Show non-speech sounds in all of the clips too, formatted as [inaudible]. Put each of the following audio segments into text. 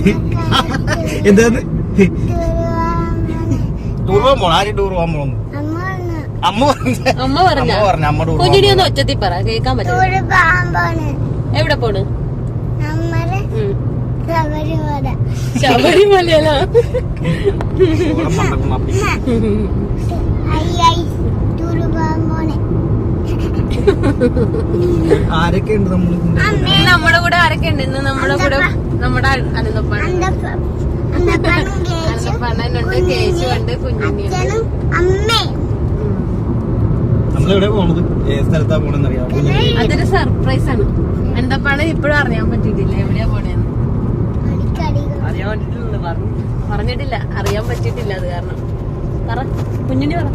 [laughs] എന്താന്ന്? ടൂർ പോകാൻ ആര് ടൂർ പോകാൻ പോകുന്നു അമ്മ പറഞ്ഞു. അമ്മ പറഞ്ഞ? അമ്മ പറഞ്ഞു അമ്മ ടൂർ കുഞ്ഞിനി ഒന്ന് ഒച്ചത്തി പറ കേൾക്കാൻ പറ്റില്ല. എവിടെ പോണ്? ശബരിമല. ശബരിമലയിലാ? ആരൊക്കെ ഉണ്ട് നമ്മുടെ കൂടെ ആരൊക്കെ ഉണ്ട് ഇന്ന് നമ്മുടെ കൂടെ നമ്മുടെ അനന്തപ്പാണ് അനന്തപ്പണ്ണനുണ്ട് കേശു ഉണ്ട് കുഞ്ഞുണ്ണിയുണ്ട് അതൊരു സർപ്രൈസ് ആണ്. അനന്തപ്പാണ് ഇപ്പോഴും അറിയാൻ പറ്റിയിട്ടില്ല എവിടെയാ പോണേന്ന്. പറഞ്ഞിട്ടില്ല അറിയാൻ പറ്റിയിട്ടില്ല അത് കാരണം. പറ കുഞ്ഞിന് പറ.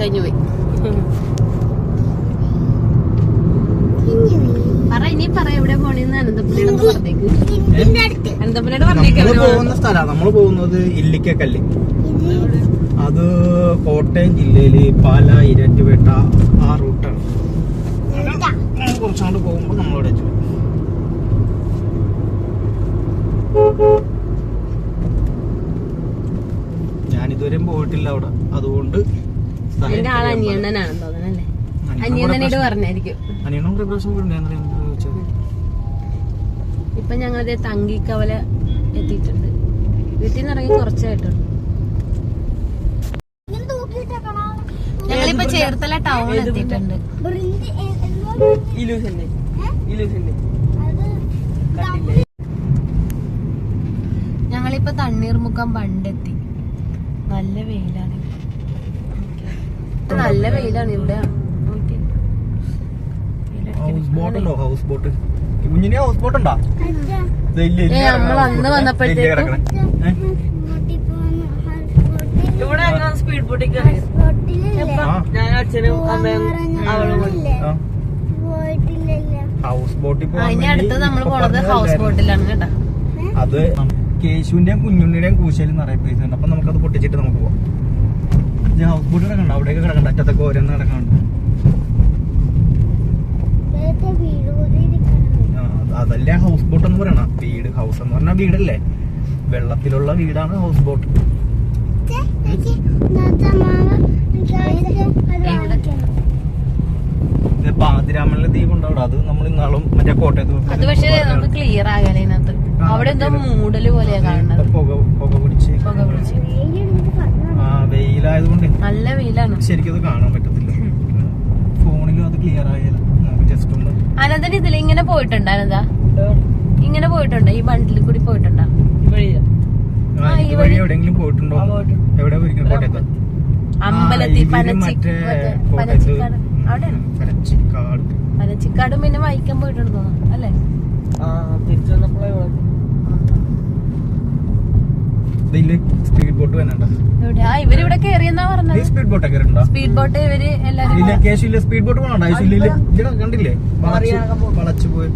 കഴിഞ്ഞു പോയി. പറ ഇനി പറ എവിടെ പോണേന്ന് അനന്തപ്പള്ളിയുടെ ഒന്ന് പറഞ്ഞേക്ക്. ഇതിന്റെ അടുത്ത്. അനന്തപ്പള്ളിയുടെ പറഞ്ഞേക്ക് നമ്മൾ പോകുന്ന സ്ഥലമാണ്. നമ്മൾ പോകുന്നത് ഇല്ലിക്കക്കല്ല്. അത് കോട്ടയം ജില്ലയിൽ പാല ഇരറ്റുപേട്ട ആ റൂട്ടാണ് ഇതാ. കുറച്ചങ്ങോട്ട് പോകുമ്പോൾ നമ്മളവിടെ എത്തും ഞാനിതുവരെയും പോയിട്ടില്ല അവിടെ അതുകൊണ്ട് സ്ഥലം അതിന്റെ ആൾ എനിക്കറിയാൻ അനിയണ്ണനാണെന്ന് തോന്നണല്ലേ. അനിയണ്ണനോട് പറഞ്ഞായിരിക്കും. ഇപ്പൊ ഞങ്ങളിത് തങ്കിക്കവല എത്തിയിട്ടുണ്ട്. വീട്ടിൽ നിന്ന് ഇറങ്ങി കുറച്ചായിട്ടുണ്ട്? ഞങ്ങളിപ്പോ ചേർത്തല ടൗണിൽ എത്തിയിട്ടുണ്ട്. ഞങ്ങളിപ്പോ തണ്ണീർമുഖം പണ്ടെത്തി. നല്ല വെയിലാണ് നല്ല വെയിലാണ് ഇവിടെ. ഹൗസ് ബോട്ട് ഉണ്ടോ? ഹൗസ് ബോട്ട് കുഞ്ഞിനെ ഹൗസ് ബോട്ട് ഉണ്ടോ? ഇല്ല, ഇല്ല ഏ, നമ്മൾ അന്ന്. വന്നപ്പോഴത്തേക്കും സ്പീഡ് ബോട്ടിൽ ഞാൻ അച്ഛനും? ഹൗസ് ബോട്ടിൽ ആ. ഇനി വേണ്ടി അടുത്ത് നമ്മൾ പോണത് ഹൗസ് ബോട്ടിലാണ് കേട്ടോ. അത് കേശുവിന്റെയും കുഞ്ഞുണ്ണിയുടെയും കൂശയിൽ നിറയെ പൈസ ഉണ്ട്. അപ്പൊ നമുക്കത് പൊട്ടിച്ചിട്ട് നമുക്ക് പോവാം. ഇത് ഹൗസ് ബോട്ട് കിടക്കണ്ട അവിടെയൊക്കെ കിടക്കണ്ട. അറ്റത്തൊക്കെ ഓരോന്ന് കിടക്കണ്ട അതല്ലേ ഹൗസ് ബോട്ട് എന്ന് പറയണ. വീട് ഹൗസ് എന്ന് പറഞ്ഞാൽ വീടല്ലേ? വെള്ളത്തിലുള്ള വീടാണ് ഹൗസ് ബോട്ട് പാതിരാമണിലെ ദ്വീപ് അവിടെ. അത് നമ്മൾ ഇന്നാളും മറ്റേ കോട്ടയത്ത് അത് പക്ഷേ നമുക്ക് ക്ലിയർ ആകാനത്ത് ഇതിനകത്ത് അവിടെ എന്തോ മൂടൽ പോലെയാ കാണുന്നത്. പുക പുക പിടിച്ച്. പുക പിടിച്ച്. ആ വെയിലായതുകൊണ്ട്. നല്ല വെയിലാണ്. ശരിക്കും അത് കാണാൻ പറ്റത്തില്ല. ഫോണിലും അത് ക്ലിയർ ആയാലും ജസ്റ്റ് ഒന്ന് അനന്തൻ ഇതിൽ ഇങ്ങനെ പോയിട്ടുണ്ട് അനന്ത? ഇങ്ങനെ പോയിട്ടുണ്ട്? ഈ ബണ്ടിൽ കൂടി പോയിട്ടുണ്ടോ? ഈ വഴി എവിടെയെങ്കിലും പോയിട്ടുണ്ടോ? എവിടെ കോട്ടയത്ത്? അമ്പലത്തിൽ പനച്ചിക്കാട്. പിന്നെ വൈക്കം പോയിട്ടുണ്ട് തോന്നുന്നു അല്ലേ? ഇതിൽ സ്പീഡ് ബോട്ട് ഇവരിവിടെ കേറിയെന്നാ പറഞ്ഞത്. സ്പീഡ് ബോട്ട് കേറിണ്ടോ സ്പീഡ് ബോട്ട് ഇവർ എല്ലാരും സ്പീഡ് ബോട്ട് പോകണ്ട ഇവിടെ കണ്ടില്ലേ? വളച്ച് വളച്ചു പോയി.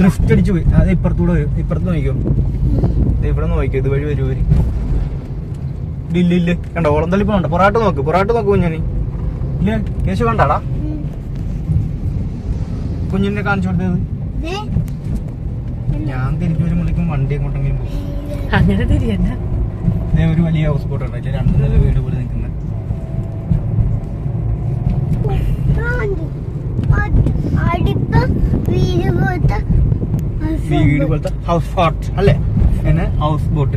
ഡ്രിഫ്റ്റ് അടിച്ചു പോയി. അത് ഇപ്പുറത്തൂടെ വരും. ഇപ്പുറത്ത് നോക്കിക്കോ. ദേ ഇവിടെ നോക്കിക്കോ. ഇത് വഴി വരും വരും ഇല്ല ഇല്ല. കണ്ടോ? ഓളം തള്ളി പോകണ്ട. പൊറാട്ട് നോക്ക്. പൊറാട്ട് നോക്ക് കുഞ്ഞാനി. ഇല്ല കേശു വേണ്ടാടാ. കുഞ്ഞിനെ കാണിച്ചു കൊടുത്തത്. ഞാൻ തിരിച്ചു വണ്ടി എങ്ങോട്ടെങ്കിലും പോകും. അങ്ങനെ തിരിയല്ല ഒരു വലിയ ഹൗസ് ബോട്ട് ഉണ്ട്. രണ്ട് നില വീട് പോലെ നിൽക്കുന്നത് വീട് പോലത്തെ ഹൗസ് ബോട്ട് അല്ലേ? എന്നെ ഹൗസ് ബോട്ട്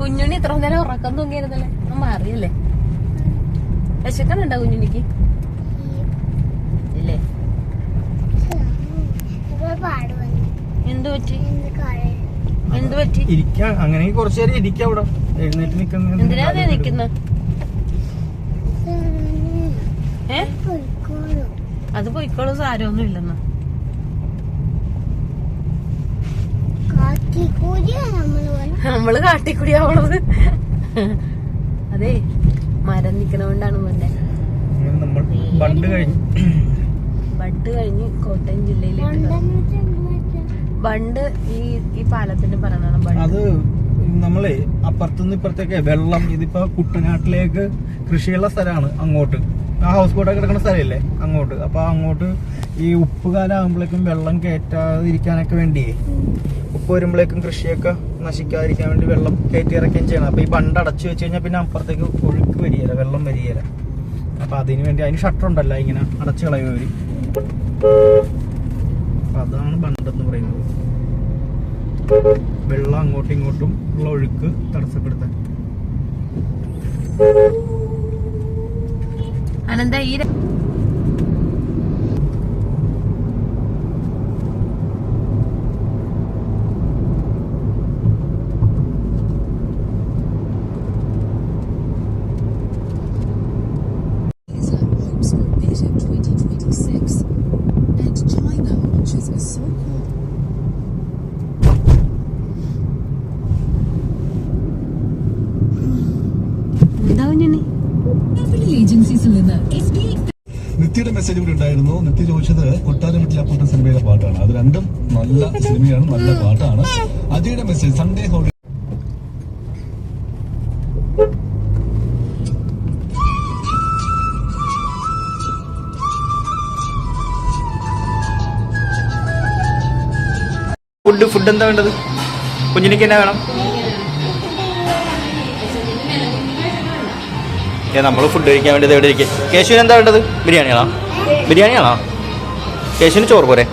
കുഞ്ഞുണ്ണി ഇത്ര നേരം ഉറക്കം തൂങ്ങിയിരുന്നല്ലേ? നമ്മ അറിയല്ലേ വിശക്കണുണ്ടോ കുഞ്ഞുണ്ണിക്ക് ഇല്ലേ പാട് വന്നു എന്ത് പറ്റി? എന്ത് പറ്റി? ഇരിക്കാൻ അങ്ങനെ കുറച്ചു നേരം ഇരിക്കാം അവിടെ എഴുന്നേറ്റ് നിൽക്കുന്ന എന്തിനാ നീ നിക്കുന്ന ഏ? അത് പോയിക്കോളും സാരമൊന്നും ഇല്ലെന്ന്. നമ്മൾ കാട്ടിക്കുടിയാവണത്. അതെ മരം നിക്കണോണ്ടാണ് മുന്നേ നമ്മൾ ബണ്ട് കഴിഞ്ഞു ബണ്ട് കഴിഞ്ഞ് കോട്ടയം ജില്ലയിലേക്ക്? ബണ്ട് ഈ ഈ പാലത്തിന്റെ പറയുന്നതാണ് അത് നമ്മളെ അപ്പുറത്തുനിന്ന് ഇപ്പുറത്തേക്ക് വെള്ളം ഇതിപ്പോ കുട്ടനാട്ടിലേക്ക് കൃഷിയുള്ള സ്ഥലമാണ് അങ്ങോട്ട്. ആ ഹൗസ് ബോട്ടൊക്കെ കിടക്കുന്ന സ്ഥലമില്ലേ? അങ്ങോട്ട്. അപ്പൊ അങ്ങോട്ട് ഈ ഉപ്പ് കാലമാകുമ്പോഴേക്കും വെള്ളം കയറ്റാതിരിക്കാനൊക്കെ വേണ്ടിയേ ഉപ്പ് വരുമ്പോഴേക്കും കൃഷിയൊക്കെ നശിക്കാതിരിക്കാൻ വേണ്ടി വെള്ളം കയറ്റി ഇറക്കുകയും ചെയ്യണം. അപ്പൊ ഈ ബണ്ട് അടച്ചു വെച്ച് കഴിഞ്ഞാൽ പിന്നെ അപ്പുറത്തേക്ക് ഒഴുക്ക് വരികയില്ല വെള്ളം വരികയില്ല. അപ്പൊ അതിന് വേണ്ടി അതിന് ഷട്ടർ ഉണ്ടല്ലോ ഇങ്ങനെ അടച്ചു അപ്പൊ അതാണ് ബണ്ടെന്ന് പറയുന്നത്. വെള്ളം അങ്ങോട്ടും ഇങ്ങോട്ടും ഉള്ള ഒഴുക്ക് തടസ്സപ്പെടുത്താൻ. അനന്ത ഈ മെസ്സേജ് കൂടി ഉണ്ടായിരുന്നു. നിത്യ ചോദിച്ചത് കൊട്ടാരം വീട്ടിൽ അപ്പൂട്ട സിനിമയിലെ പാട്ടാണ്. അത് രണ്ടും നല്ല സിനിമയാണ് നല്ല പാട്ടാണ്. അജയുടെ message Sunday holy food food എന്താ വേണ്ടത്? കുഞ്ഞിനിക്ക് എന്നാ വേണം? ഏ നമ്മൾ ഫുഡ് കഴിക്കാൻ വേണ്ടി എവിടെ ഇരിക്കുക കേശുവിന് എന്താ വേണ്ടത്? ബിരിയാണിയാണോ? ബിരിയാണിയാണോ? കേശുവിന് ചോറ് പോരെ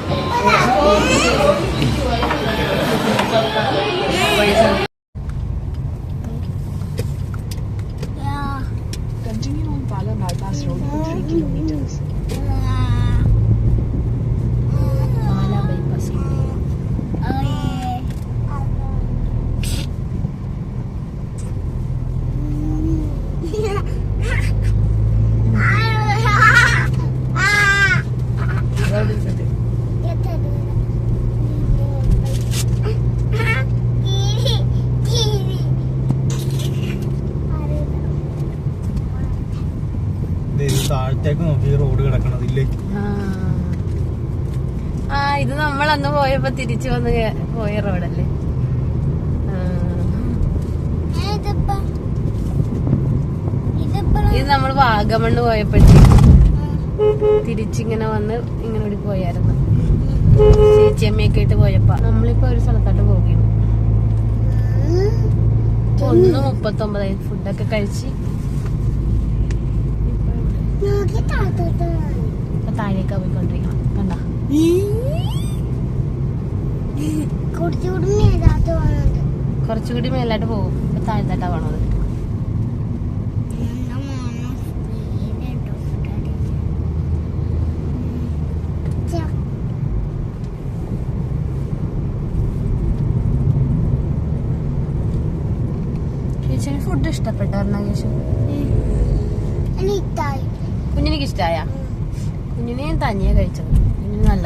continue on Pala Bypass Road for 3 kilometers. Pala bypass. താഴത്തേക്ക് നോക്കി റോഡ് കിടക്കണത് ഇല്ലേ ആ. ആ ഇത് നമ്മൾ അന്ന് പോയപ്പോ തിരിച്ചു വന്ന് പോയ റോഡല്ലേ. ഇത് നമ്മൾ വാഗമണ്ണ് പോയപ്പോഴേ തിരിച്ചിങ്ങനെ വന്ന് ഇങ്ങനെ ഇവിടെ പോയായിരുന്നു. ചേച്ചിയമ്മയൊക്കെ ആയിട്ട് പോയപ്പോ നമ്മളിപ്പോ ഒരു സ്ഥലത്തോട്ട് പോകുന്നു ഒന്ന് മുപ്പത്തൊമ്പതായി. ഫുഡൊക്കെ കഴിച്ച്. താഴേക്കാ പോയിക്കൊണ്ടിരിക്കണം. കണ്ട? കുറച്ചുകൂടി മേലോട്ട് പോകും. താഴ്ത്തട്ടാ പോണത്. ഇട്ടോ ഫുഡ് ഇഷ്ടപ്പെട്ടായിരുന്ന കേശു കുഞ്ഞിനിക്ക് ഇഷ്ടായ? കുഞ്ഞിനെ ഞാൻ തനിയെ കഴിച്ചത്. കുഞ്ഞിന് നല്ല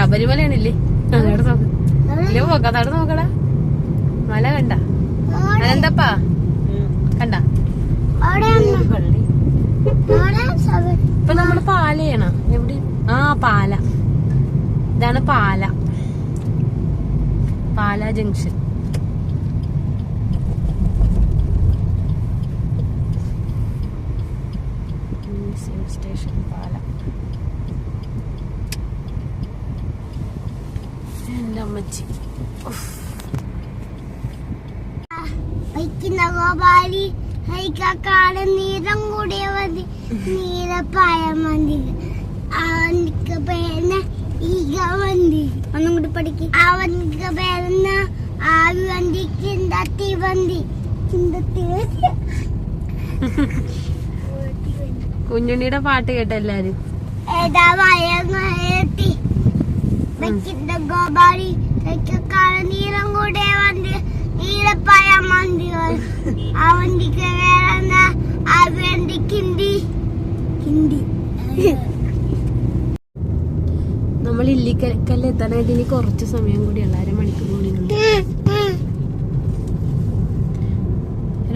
ശബരിമലയാണില്ലേ? അങ്ങോട്ട് നോക്ക്. ഇല്ല പോക്ക? അതവിടെ നോക്കടാ. മല കണ്ട? അനന്തപ്പാ കണ്ട? ഇപ്പൊ നമ്മൾ പാലയാണ്. എവിടെ? ആ പാല. ഇതാണ് പാല. പാല ജംഗ്ഷൻ. സ്റ്റേഷൻ പാല. എന്റെ അമ്മച്ചി. വയ്ക്കുന്ന ഗോപാലി ഹൈക്കാട് നീരം കൂടിയ മതി. നീരപ്പായ മതി. അവനിക്ക് പേരുന്ന ഈഗ വണ്ടി ഒന്നും കൂടി പഠിക്ക്. അവനിക്ക് പേരുന്ന ആവി വണ്ടി ചിന്തത്തി വണ്ടി ചിന്തത്തി കുഞ്ഞുണ്ണിയുടെ പാട്ട് കേട്ട എല്ലാരും. ഏതാ വയങ്ങി വയ്ക്കുന്ന ഗോപാലി. ഹൈക്കാട് നീളം കൂടെ മതി നീരപ്പായ മന്തി അവന്തിക്ക് വേറെന്ന വന്തി കിണ്ടി. കിണ്ടി. നമ്മൾ ഇല്ലിക്കല്ല് എത്താനായിട്ട് ഇനി കുറച്ച് സമയം കൂടി ഉള്ള. അര കൂടി ഉണ്ട്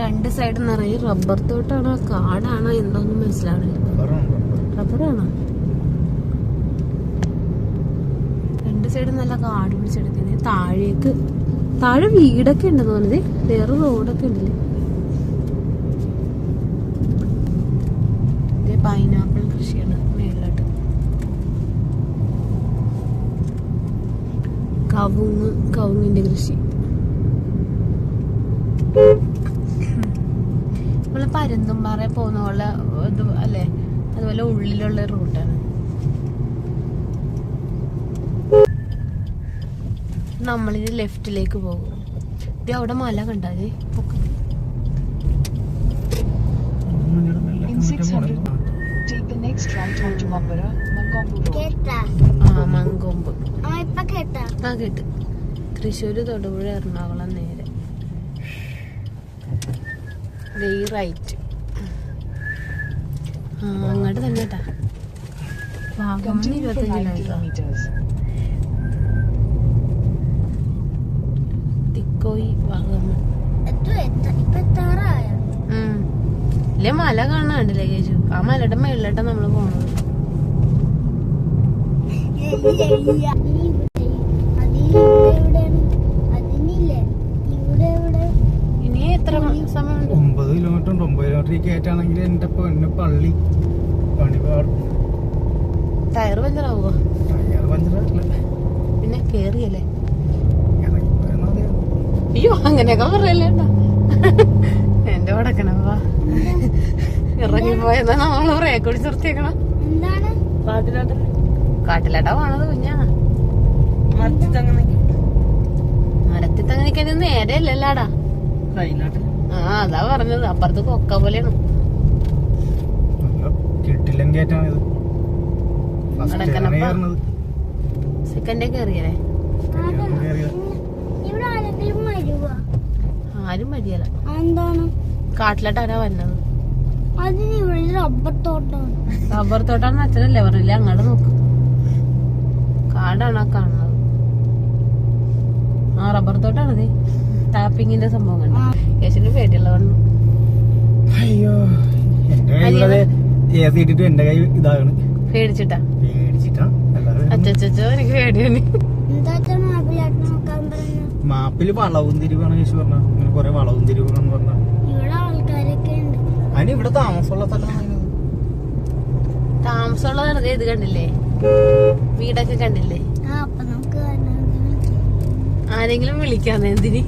രണ്ട് സൈഡ് നിറയെ റബ്ബർ തോട്ടാണോ? കാടാണോ? എന്തോന്നും മനസ്സിലാവണില്ല. റബ്ബറാണോ രണ്ട് സൈഡ് നല്ല കാട് പിടിച്ചെടുക്കുന്നത് താഴേക്ക് താഴെ വീടൊക്കെ ഉണ്ടെന്ന് തോന്നുന്നത് വേറെ റോഡൊക്കെ ഉണ്ട് പൈനാപ്പിൾ കൃഷിയാണ് മേളിലോട്ട്. കവുങ്ങ് കവുങ്ങിന്റെ കൃഷി. നമ്മൾ പരുന്തുംപാറ പോകുന്ന പോലെ അല്ലേ? അതുപോലെ ഉള്ളിലുള്ള റൂട്ടാണ്. നമ്മളിത് ലെഫ്റ്റിലേക്ക് പോകും. ഇത് അവിടെ മല കണ്ടാലേ? In 600, take the next right onto Mambara, Mankombu Road. ആ മങ്കൊമ്പ് ആ കേട്ടാ. തൃശ്ശൂര് തൊടുപുഴ എറണാകുളം നേരെ. ദേ ഈ റൈറ്റ് ആ അങ്ങോട്ട് തന്നെ കേട്ടാ. വാഗമൺ ഇരുപത്തഞ്ച് 5 കിലോമീറ്റർ kilometers. വാങ്ങുന്നു. വാഗമൺ. ഇല്ലേ മല കാണാണ്ടില്ലേ കേശു ആ മലയുടെ മേളിലോട്ടാ നമ്മൾ പോണത്. ഇനി എത്ര സമയമുണ്ട്? ഒമ്പത് കിലോമീറ്റർ ഉണ്ട്. ഒമ്പത് കിലോമീറ്റർ കയറ്റാണെങ്കിൽ എന്റെ പൊന്നെ പള്ളി പണിപാടും. ടയർ പഞ്ചറാവുക ടയർ പഞ്ചറല്ല പിന്നെ കേറിയല്ലേ. അയ്യോ അങ്ങനെയൊക്കെ പറയല്ലേ എന്റെ ഇറങ്ങി ഇറങ്ങിപ്പോയെന്നാ നമ്മൾ പറയാ കൂടി നിർത്തിയേക്കണം കാട്ടിലാട്ടാ. പോണത് കുഞ്ഞാ. മരത്തിൽ തങ്ങി നിൽക്കാൻ നേരെ അല്ലല്ലാടാ ആ അതാ പറഞ്ഞത്. അപ്പുറത്ത് കൊക്ക പോലെയാണ്. സെക്കൻഡേ കയറിയല്ലേ കയറിയത് ഇവിടെ ആരെങ്കിലും വരുവോ ആരും മതിയല്ല എന്താണ് കാട്ടിലാട്ടാരാ വന്നത്? അതിന് ഇവിടെ റബ്ബർ തോട്ടമാണ് റബ്ബർ തോട്ടാന്ന് അച്ഛനല്ലേ പറഞ്ഞില്ല അങ്ങോട്ട് നോക്ക്. കാടാണ് ആ കാണുന്നത്. ആ റബ്ബർ തോട്ടാണത് ടാപ്പിങ്ങിന്റെ സംഭവം കണ്ടു. കേശുവിന് പേടിയുള്ളതാണ് അയ്യോ എന്റെ കൈ ഇതാകണം. പേടിച്ചിട്ടാ? പേടിച്ചിട്ടാ? എനിക്ക് പേടിയാണ്. എന്താ മാപ്പിൽ വളവും തിരിവാണ് ചേച്ചി പറഞ്ഞ ഇങ്ങനെ കൊറേ വളവും തിരിവാണെന്ന് പറഞ്ഞ. ആൾക്കാരൊക്കെ ഉണ്ട്. അതിന് ഇവിടെ താമസമുള്ള സ്ഥലമാണ് താമസമുള്ള ഇത് കണ്ടില്ലേ? വീടൊക്കെ കണ്ടില്ലേ. ആരെങ്കിലും വിളിക്കാന്ന് എന്തിന്?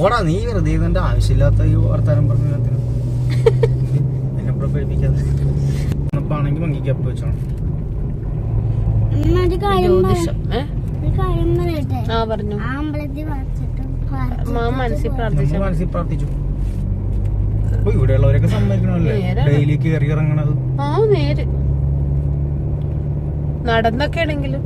ഓടാ നീ വെറുതെ ഇതിന്റെ ആവശ്യമില്ലാത്ത ഈ വർത്താനം പറഞ്ഞു എന്നെ പേടിപ്പിക്കാതെ. ആണെങ്കിൽ ഭംഗിക്ക് അപ്പ് വെച്ചോണം. ജ്യോതിഷം ആ പറഞ്ഞു. മാ മനസ്സിൽ പ്രാർത്ഥിച്ചു. മനസ്സിൽ പ്രാർത്ഥിച്ചു. ഇവിടെയുള്ളവരൊക്കെ സമ്മതിക്കണമല്ലേ. ഡെയിലി കയറി ഇറങ്ങണത് ആ നേര്. നടന്നൊക്കെ ആണെങ്കിലും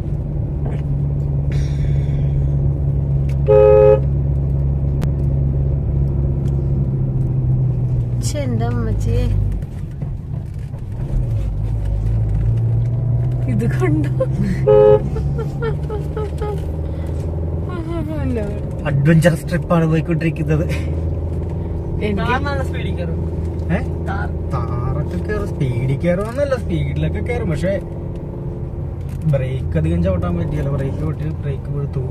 ഛെ, എന്റെ അമ്മച്ചിയെ. ഇത് കണ്ടോ? അഡ്വഞ്ചറസ് ട്രിപ്പാണ് പോയിക്കൊണ്ടിരിക്കുന്നത്? താറൊക്കെ കയറും. സ്പീഡിൽ കയറുമെന്നല്ല സ്പീഡിലൊക്കെ കയറും. പക്ഷെ ബ്രേക്ക് അധികം ചവിട്ടാൻ പറ്റിയല്ല. ബ്രേക്ക് പൊട്ടി ബ്രേക്ക് കൊടുത്തു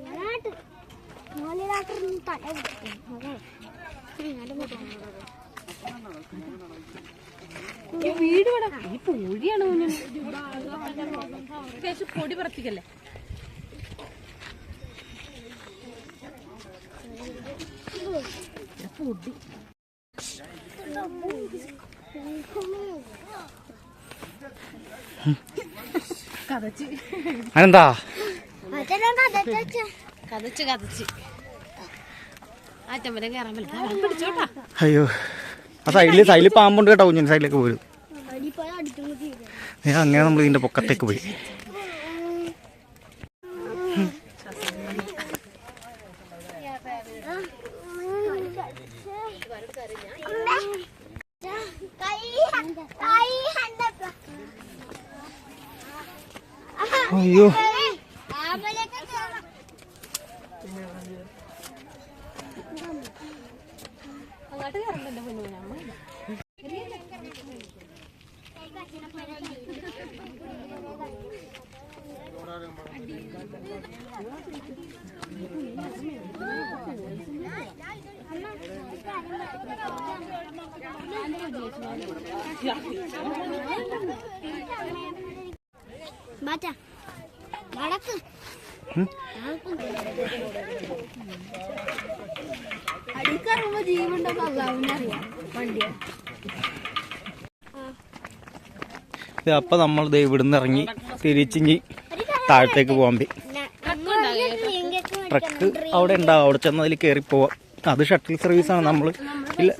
കണ്ണാട്ട് മോലിലാട്ടറിന് തല കിട്ടും വീട് ഇവിടെ ഈ പൊടിയാണ് പൊടി പറത്തിക്കല്ലേ? പൊടി. കഥച്ച് അതെന്താ? കഥച്ച് കഥച്ച് ചെമ്പരം കയറാൻ പറ്റില്ല പിടിച്ചോട്ടാ. അയ്യോ. ആ സൈഡിൽ സൈഡിൽ പാമ്പുണ്ട് കേട്ടോ കുഞ്ഞിന് സൈഡിലേക്ക് പോരും. അങ്ങനെ നമ്മൾ ഇതിന്റെ പൊക്കത്തേക്ക് പോയി. അയ്യോ. അപ്പൊ നമ്മൾ ദേ ഇവിടുന്ന് ഇറങ്ങി തിരിച്ചിഞ്ഞി താഴത്തേക്ക് പോകാൻ ട്രക്ക് അവിടെ ഉണ്ടാവും. അവിടെ ചെന്ന് അതിൽ കയറി പോവാം. അത് ഷട്ടിൽ സർവീസ് ആണ്. നമ്മൾ ഇല്ല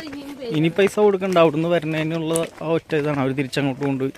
ഇനി പൈസ കൊടുക്കണ്ട. അവിടുന്ന് വരുന്നതിനുള്ള ആ ഒറ്റ ഇതാണ്. അവർ തിരിച്ചങ്ങോട്ട് കൊണ്ടുപോയി.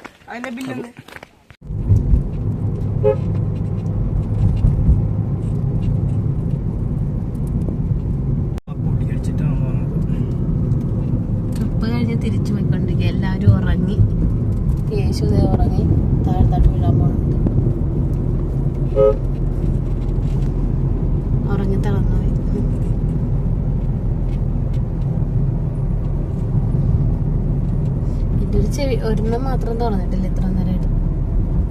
ഒരെണ്ണം മാത്രം തുറന്നിട്ടില്ല ഇത്ര നേരമായിട്ട്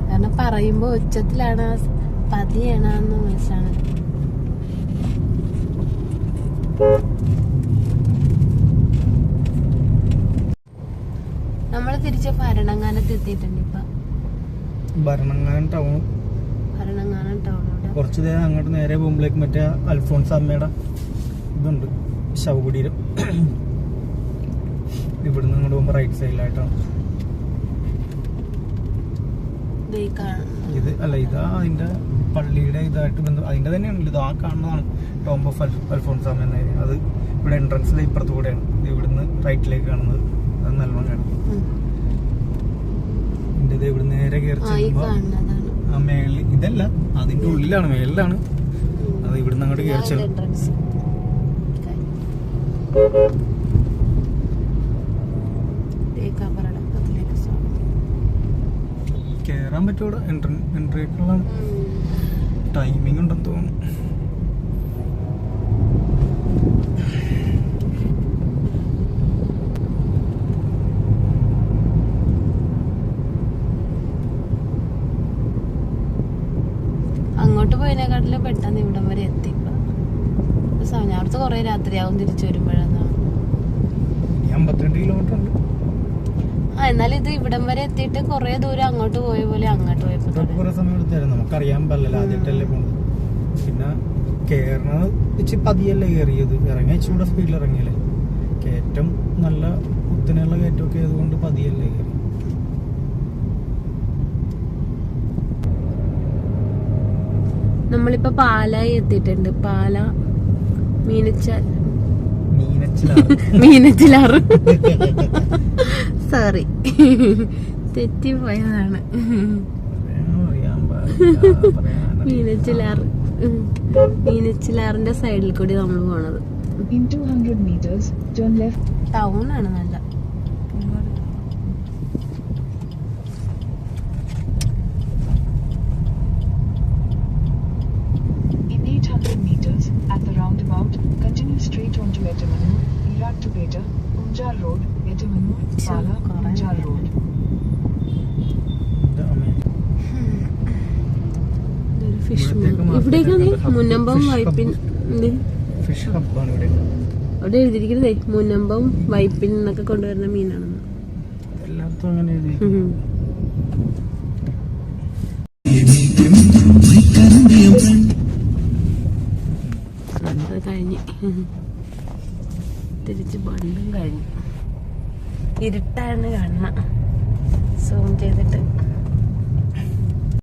കാരണം പറയുമ്പോൾ ഉച്ചത്തിലാണ് പതിയാണ് എന്ന് മനസ്സിലാണ്. നമ്മൾ തിരിച്ച് ഭരണങ്ങാനത്ത് എത്തിയിട്ടുണ്ട് ഇപ്പൊ. ഭരണങ്ങാനം ടൗൺ ഭരണങ്ങാനം ടൗണിലൂടെ കുറച്ച് നേരം അങ്ങോട്ട് നേരെ പോകുമ്പോഴേക്ക് മറ്റേ അൽഫോൺസ് അമ്മയുടെ ഇതുണ്ട് ശവകുടീരം. [clears throat] ഇവിടുന്ന് അങ്ങോട്ട് പോകുമ്പോൾ റൈറ്റ് സൈഡിലായിട്ടാണ് ഇത് അല്ല ഇതാ അതിന്റെ പള്ളിയുടെ ഇതായിട്ട് ബന്ധം അതിന്റെ തന്നെയാണല്ലോ ഇത് ആ കാണുന്നതാണ്. ടോംബ് ഓഫ് അൽഫോൺസ് അമ്മ അത് ഇവിടെ എൻട്രൻസ് ഇപ്പുറത്ത് കൂടെയാണ് ഇത് ഇവിടുന്ന് റൈറ്റിലേക്ക് കാണുന്നത്. അത് നല്ലോണം കാണും. ഇതിന്റെ ഇത് ഇവിടുന്ന് നേരെ കയറി ആ മേളിൽ ഇതല്ല അതിന്റെ ഉള്ളിലാണ് മേളിലാണ്. അത് ഇവിടുന്ന് അങ്ങോട്ട് കയറി ചെല്ലും. കയറാൻ പറ്റൂടെ എൻട്രി എൻട്രിക്കുള്ള ടൈമിംഗ് ഉണ്ടെന്ന് തോന്നുന്നു. അങ്ങോട്ട് പോയതിനെക്കാട്ടിലും പെട്ടെന്ന് ഇവിടം വരെ എത്തി. ഞാനടുത്ത് കുറെ രാത്രിയാവും തിരിച്ചു വരുമ്പോഴെന്നാണ് അമ്പത്തിരണ്ട് കിലോമീറ്റർ ഉണ്ട്. എന്നാലും ഇത് ഇവിടം വരെ എത്തിയിട്ട് കുറെ ദൂരം അങ്ങോട്ട് പോയ പോലെ അങ്ങോട്ട് പോയപ്പോ കുറെ സമയം എടുത്തായിരുന്നു. നമുക്കറിയാൻ പറ്റില്ല. ആദ്യമായിട്ടല്ലേ പോണത്. പിന്നെ കയറണത് ഇച്ചിരി പതിയല്ലേ കയറിയത്. ഇറങ്ങിയ ഇച്ചിരി സ്പീഡിൽ ഇറങ്ങിയല്ലേ. കയറ്റം നല്ല കുത്തനെയുള്ള കയറ്റമൊക്കെ ആയതുകൊണ്ട് പതിയല്ലേ കയറി. നമ്മളിപ്പോ പാലായി എത്തിയിട്ടുണ്ട്. പാല മീനച്ചാൽ. മീനച്ചിലാറ്. മീനച്ചിലാറ്. [laughs] സോറി. തെറ്റിപ്പോയതാണ്. മീനച്ചിലാറിന്റെ സൈഡിൽ കൂടി നമ്മൾ പോണത്. ടൗൺ ആണ് നല്ല. Straight onto Etamanu, Irak to Beta, Unjar Road, എവിടേക്കാണ് മുന്നമ്പം വൈപ്പിൻ അവിടെ എഴുതിയിരിക്കുന്നതേ മുന്നമ്പം വൈപ്പിൻ എന്നൊക്കെ കൊണ്ടുവരുന്ന മീനാണെന്ന്. എല്ലായിടത്തും അങ്ങനെ കഴിഞ്ഞു. ഇരുട്ടായിരുന്നു കാണുന്ന സൂം ചെയ്തിട്ട്.